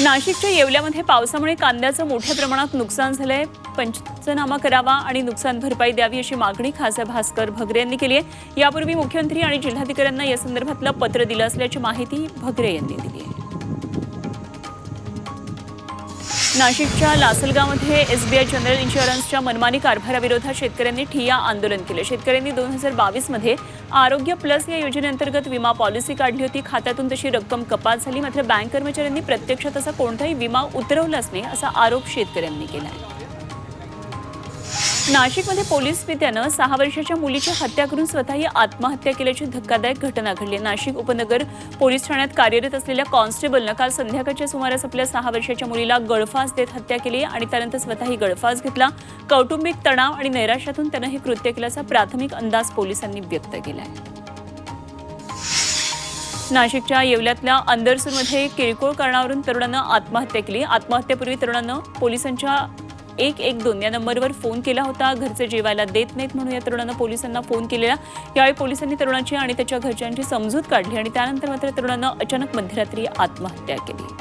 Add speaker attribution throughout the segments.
Speaker 1: नाशिकच्या येवल्यामध्ये पावसामुळे कांद्याचं मोठ्या प्रमाणात नुकसान झालंय. पंचनामा करावा आणि नुकसान भरपाई द्यावी अशी मागणी खासदार भास्कर भगरे यांनी केली आहे. यापूर्वी मुख्यमंत्री आणि जिल्हाधिकाऱ्यांना या संदर्भातलं पत्र दिलं असल्याची माहिती भगरे यांनी दिली. नाशिकच्या लासलगावमध्ये एसबीआय जनरल इन्शुरन्सच्या मनमानी कारभाराविरोधात शेतकऱ्यांनी ठिया आंदोलन केलं. शेतकऱ्यांनी दोन हजार बावीसमध्ये आरोग्य प्लस या योजनेअंतर्गत विमा पॉलिसी काढली होती. खात्यातून तशी रक्कम कपात झाली. मात्र बँक कर्मचाऱ्यांनी प्रत्यक्षात असा कोणताही विमा उतरवलाच नाही असा आरोप शेतकऱ्यांनी केला आहे नाशिकमध्ये पोलीस पित्यानं सहा वर्षाच्या मुलीची हत्या करून स्वतःही आत्महत्या केल्याची धक्कादायक घटना घडली. नाशिक उपनगर पोलीस ठाण्यात कार्यरत असलेल्या कॉन्स्टेबलनं काल संध्याकाळच्या सुमारास आपल्या सहा वर्षाच्या मुलीला गळफास देत हत्या केली आणि त्यानंतर स्वतःही गळफास घेतला. कौटुंबिक तणाव आणि नैराश्यातून त्यानं हे कृत्य केल्याचा प्राथमिक अंदाज पोलिसांनी व्यक्त केला आहे नाशिकच्या येवल्यातल्या अंदरसूरमध्ये किरकोळ कारणावरून तरुणानं आत्महत्या केली. आत्महत्येपूर्वी तरुणानं पोलिसांच्या एक एक दोन. या नंबरवर फोन केला होता. घरचे जेवायला देत नाहीत म्हणून या तरुणानं पोलिसांना फोन केलेला. यावेळी पोलिसांनी तरुणाची आणि त्याच्या घरच्यांची समजूत काढली आणि त्यानंतर मात्र तरुणानं अचानक मध्यरात्री आत्महत्या केली.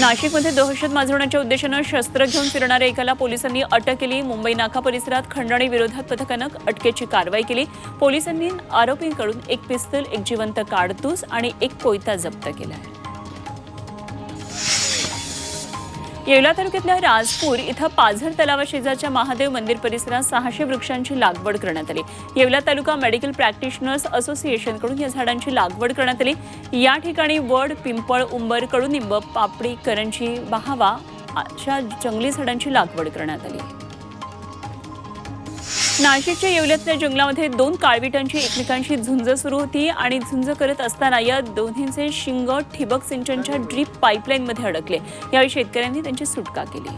Speaker 1: नाशिकमध्ये दहशत माजवण्याच्या उद्देशानं शस्त्र घेऊन फिरणाऱ्या एकाला पोलिसांनी अटक केली. मुंबई नाका परिसरात खंडणी विरोधात पथकानं अटकेची कारवाई केली. पोलिसांनी आरोपींकडून एक पिस्तल एक जिवंत काडतूस आणि एक कोयता जप्त केला आहे येवला तालुक्यातल्या राजपूर इथं पाझर तलावाशेजारच्या महादेव मंदिर परिसरात सहाशे वृक्षांची लागवड करण्यात आली. येवला तालुका मेडिकल प्रॅक्टिशनर्स असोसिएशनकडून या झाडांची लागवड करण्यात आली. या ठिकाणी वड पिंपळ उंबर कडुनिंब पापडी करंजी बहावा अशा जंगली झाडांची लागवड करण्यात आली. नाशिकच्या येवल्यातल्या जंगलामध्ये दोन काळविटांची एकमेकांशी झुंज सुरू होती आणि झुंज करत असताना या दोन्हींचे शिंग ठिबक सिंचनच्या ड्रीप पाईपलाईनमध्ये अडकले. यावेळी शेतकऱ्यांनी त्यांची सुटका केली.